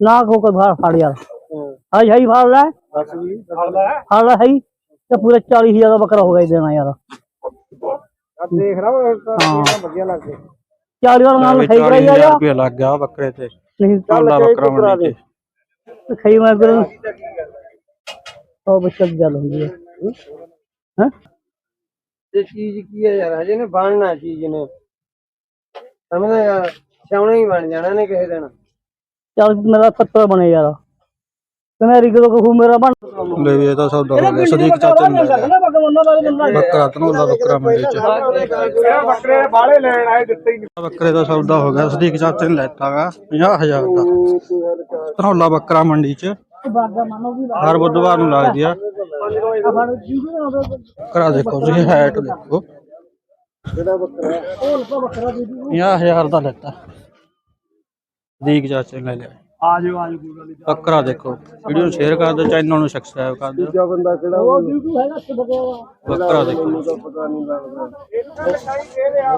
ਨਾ ਕੋ ਕੋਈ ਭਾਰ ਫੜ ਯਾਰ ਹਾਈ ਹਾਈ ਫੜ ਲੈ ਦੱਸ ਵੀ ਫੜ ਲੈ ਫੜ ਲੈ ਹਾਈ ਤੇ ਪੂਰਾ 40000 ਦਾ ਬੱਕਰਾ ਹੋ ਗਿਆ ਦੇਣਾ ਯਾਰ ਆ ਦੇਖ ਰਹਾ ਤਾਂ ਵਧੀਆ ਲੱਗ ਗਿਆ 40 ਵਾਰ ਨਾਲ ਲਿਖਾਈ ਕਰਾਈ ਆ ਰੁਪਏ ਲੱਗ ਗਿਆ ਬੱਕਰੇ ਤੇ ਨਹੀਂ ਢੋਲਾ ਬੱਕਰਾ ਮੰਡੀ ਤੇ ਲਿਖਾਈ ਮੈਂ ਕਰ ਉਹ ਦੀ ਗੱਲ ਹੁੰਦੀ ਹੈ ਹੈ ਇਹ ਚੀਜ਼ ਕੀ ਹੈ ਯਾਰ ਹਜੇ ਨੇ ਬਣਨਾ ਚੀਜ਼ ਨੇ ਸਮਝਦਾ ਯਾਰ ਸਿਆਉਣਾ ਹੀ ਬਣ ਜਾਣਾ ਨੇ ਕਿਸੇ ਦਿਨ ਚੱਲ ਮੇਰਾ 70 ਬਣੇ ਯਾਰ। ਤੇ ਮੇਰੀ ਕਿਦੋਂ ਕਹੂ ਮੇਰਾ ਬਣ ਲੈ ਵੀ ਇਹ ਤਾਂ ਸੌਦਾ ਹੋ ਗਿਆ ਸਦੀਕ ਚਾਚੇ ਨੇ ਲੈ ਲਿਆ। ਬੱਕਰਾ ਬੱਕਰਾ ਮੰਡੀ ਚ। ਬੱਕਰੇ ਬਾਲੇ ਲੈਣ ਆਏ ਦਿੱਤੇ ਹੀ ਬੱਕਰੇ ਦਾ ਸੌਦਾ ਹੋ ਗਿਆ ਸਦੀਕ ਚਾਚੇ ਨੇ ਲੈਤਾਗਾ 50000 ਦਾ। ਧਨੋਲਾ ਬੱਕਰਾ ਮੰਡੀ ਚ। ਹਰ ਬੁੱਧਵਾਰ ਨੂੰ ਲੱਗਦੀ ਆ। ਬੱਕਰਾ ਦੇਖੋ ਤੁਸੀਂ ਹੈਟ ਦੇਖੋ। ਜਿਹੜਾ ਬੱਕਰਾ 50000 ਦਾ ਲੈਤਾ। ਸਦੀਕ ਚਾਚੇ ਲੈ ਲਿਆ ਆ ਜਾਓ ਆ ਜਾਓ ਬੱਕਰਾ ਦੇਖੋ ਵੀਡੀਓ ਨੂੰ ਸ਼ੇਅਰ ਕਰ ਦਿਓ ਚੈਨਲ ਨੂੰ ਸਬਸਕ੍ਰਾਈਬ ਕਰ ਦਿਓ। ਦੂਜਾ ਬੰਦਾ ਕਿਹੜਾ ਉਹ ਹੈਗਾ ਤੇ ਬਗਿਆ ਬੱਕਰਾ ਦੇਖੋ। ਪਤਾ ਨਹੀਂ ਲੱਗਦਾ।